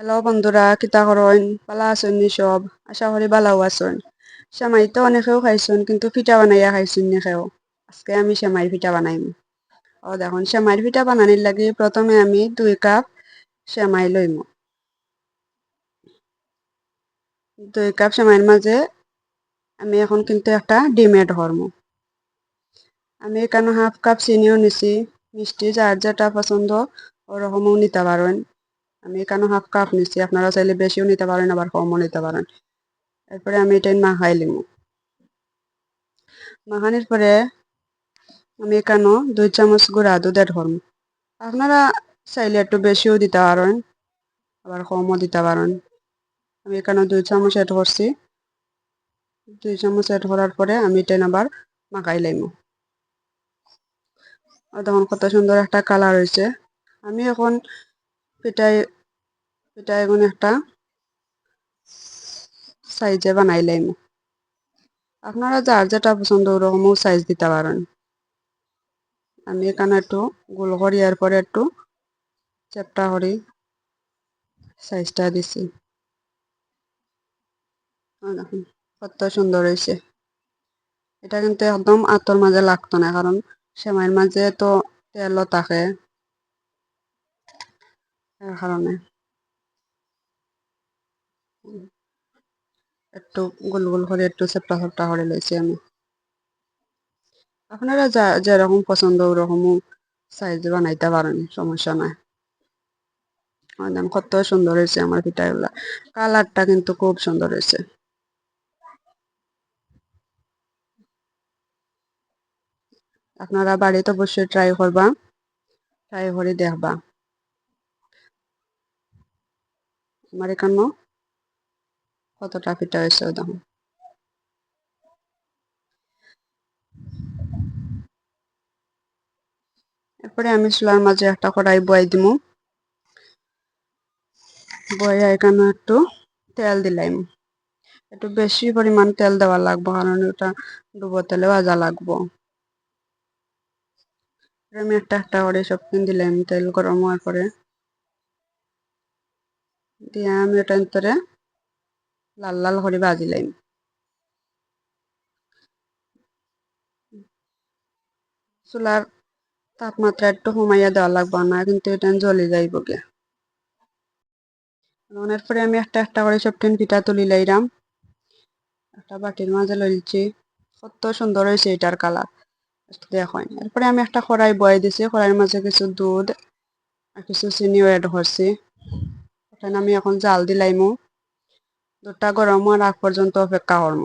Hello বন্ধুরা কিতা করইন পালা আছেন নি সব আশা করি বালাও আছেন সেমাই তো অনেকেও খাইছেন কিন্তু পিঠা বানাইয়া খাইছেন নি খেও আজকে আমি সেমাই পিঠা বানাইম ও দেখুন সেমাইয়ের পিঠা বানানির লাগে প্রথমে আমি দুই কাপ সেমাই লইম দুই কাপ সেমাইয়ের মাঝে আমি এখন কিন্তু একটা ডিমেট হরমো আমি এখানে হাফ কাপ চিনিও নিছি মিষ্টি যার যেটা পছন্দ ওরকমও নিতে পারেন আমি এখানে হাফ কাপ নিচ্ছি? আপনারা চাইলে বেশিও নিতে পারেন, আবার কমও নিতে পারেন। এরপরে আমি এটা মাখাই লিম। মাখানির পরে আমি এখানে দুই চামচ গুঁড়া দুধ করব। আপনারা চাইলে একটু বেশিও দিতে পারেন, আবার কমও দিতে পারেন। আমি এখানে দুই চামচ এড করছি? দুই চামচ এড করার পরে আমি এটা আবার মাখাই লাইম তখন কত সুন্দর একটা কালার হয়েছে। আমি এখন পিঠাই পিঠা এখন একটা সাইজে বানাইলাম আপনারা যার যেটা পছন্দ ওরকমও সাইজ দিতে পারেন। আমি এখানে একটু গোল করি পরে একটু চেপটা করি সাইজটা দিছি। কত সুন্দর হয়েছে। এটা কিন্তু একদম আতর মাঝে লাগতো না, কারণ সেমাইয়ের মাঝে তো তেলও থাকে। কারণে একটু গোল গোল করে একটু চেপটা চেপটা করে লইছি আমি। আপনারা যা, যেরকম পছন্দ ওরকমও সাইজ বানাইতে পারেন, সমস্যা নাই। একদম কত সুন্দর হয়েছে আমার পিঠাগুলা কালারটা কিন্তু খুব সুন্দর হয়েছে। আপনারা বাড়িতে অবশ্যই ট্রাই করবা। ট্রাই করে দেখবা। আমার এখানে কতটা পিঠা হয়েছে দেখুন এরপরে আমি চুলার মাঝে একটা কড়াই বয়াই দিব। বয়া এখানে একটু তেল দিলাম। একটু বেশি পরিমাণ তেল দেওয়া লাগবো, কারণ ওটা ডুবো তেলে ভাজা লাগবো। আমি একটা একটা করে সব দিলাম তেল গরম হওয়ার পরে। দিয়ে আমি ওটার ভিতরে লাল লাল করে ভাজিলাম চুলার তাপমাত্রা একটু কমাইয়া দেওয়া লাগবে না কিন্তু এটা জ্বলে যাইব গে। মনের পরে আমি একটা একটা করে সবটিন পিঠা তুলি লাইরাম। একটা বাটির মাঝে লইছি কত সুন্দর হয়েছে এটার কালার দেখেন এরপরে আমি একটা কড়াই বয়ে দিছি, কড়াইয়ের মাঝে কিছু দুধ আর কিছু চিনিও অ্যাড করছি। ওখানে আমি এখন জাল দিলাইমু দুধটা গরম হওয়ার আগ পর্যন্ত অপেক্ষা করব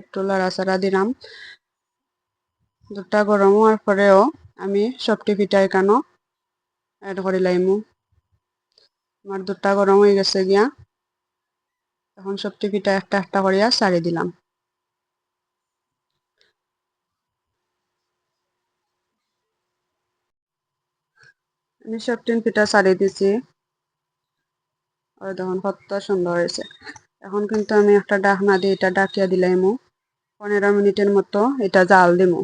একটু লড়াচাড়া দিলাম দুধটা গরম হওয়ার পরেও আমি সবটি পিঠা এখানো অ্যাড করে লাইমু আমার দুধটা গরম হয়ে গেছে গিয়া। এখন সবটি পিঠা একটা একটা করিয়া সারি দিলাম। আমি সবটিন পিঠা সারি দিছি। ওই দেখুন কত সুন্দর হয়েছে এখন কিন্তু আমি একটা ডাকনা দিয়ে এটা ডাকিয়া দিলাইমু পনেরো মিনিটের মতো এটা জাল দিমু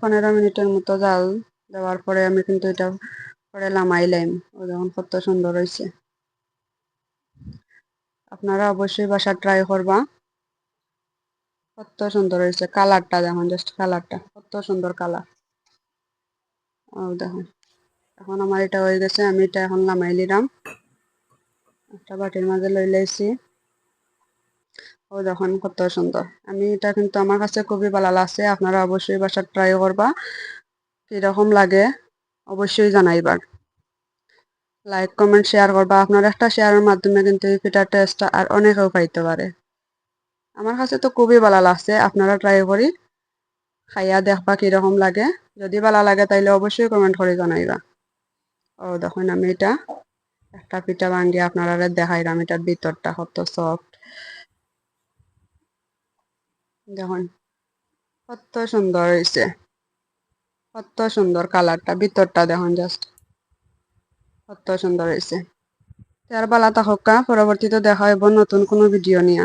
পনেরো মিনিটের মতো জাল দেওয়ার পরে আমি কিন্তু এটা পরে লামাইলাম ও দেখুন কত সুন্দর হয়েছে আপনারা অবশ্যই বাসা ট্রাই করবা কত সুন্দর হয়েছে কালারটা দেখুন জাস্ট কালারটা। কত সুন্দর কালার। দেখুন। এখন আমার এটা হয়ে গেছে, আমি এটা এখন নামাই নিলাম। একটা বাটির মাঝে লই লাইছি ও, দেখুন কত সুন্দর। আমি এটা কিন্তু আমার কাছে খুবই ভালো লাগছে, আপনারা অবশ্যই বাসা ট্রাই করবা। কীরকম লাগে, অবশ্যই জানাইবার। লাইক কমেন্ট শেয়ার করবা। আপনার একটা শেয়ারের মাধ্যমে কিন্তু এই পিঠার টেস্টটা আর অনেকেও পাইতে পারে। আমার কাছে তো খুবই ভালো লাগছে, আপনারা ট্রাই করি। খাইয়া দেখবা কীরকম লাগে। যদি ভালো লাগে তাইলে অবশ্যই কমেন্ট করে জানাইবা। ও, দেখুন আমি এটা একটা পিঠা ভাঙ্গি আপনারা দেখাইলাম, এটার ভিতরটা কত সফট দেখুন, কত সুন্দর হয়েছে কত সুন্দর কালারটা, ভিতরটা দেখুন জাস্ট কত সুন্দর হয়েছে তার বালা থাকা পরবর্তীতে দেখা হইব নতুন কোনো ভিডিও নিয়ে।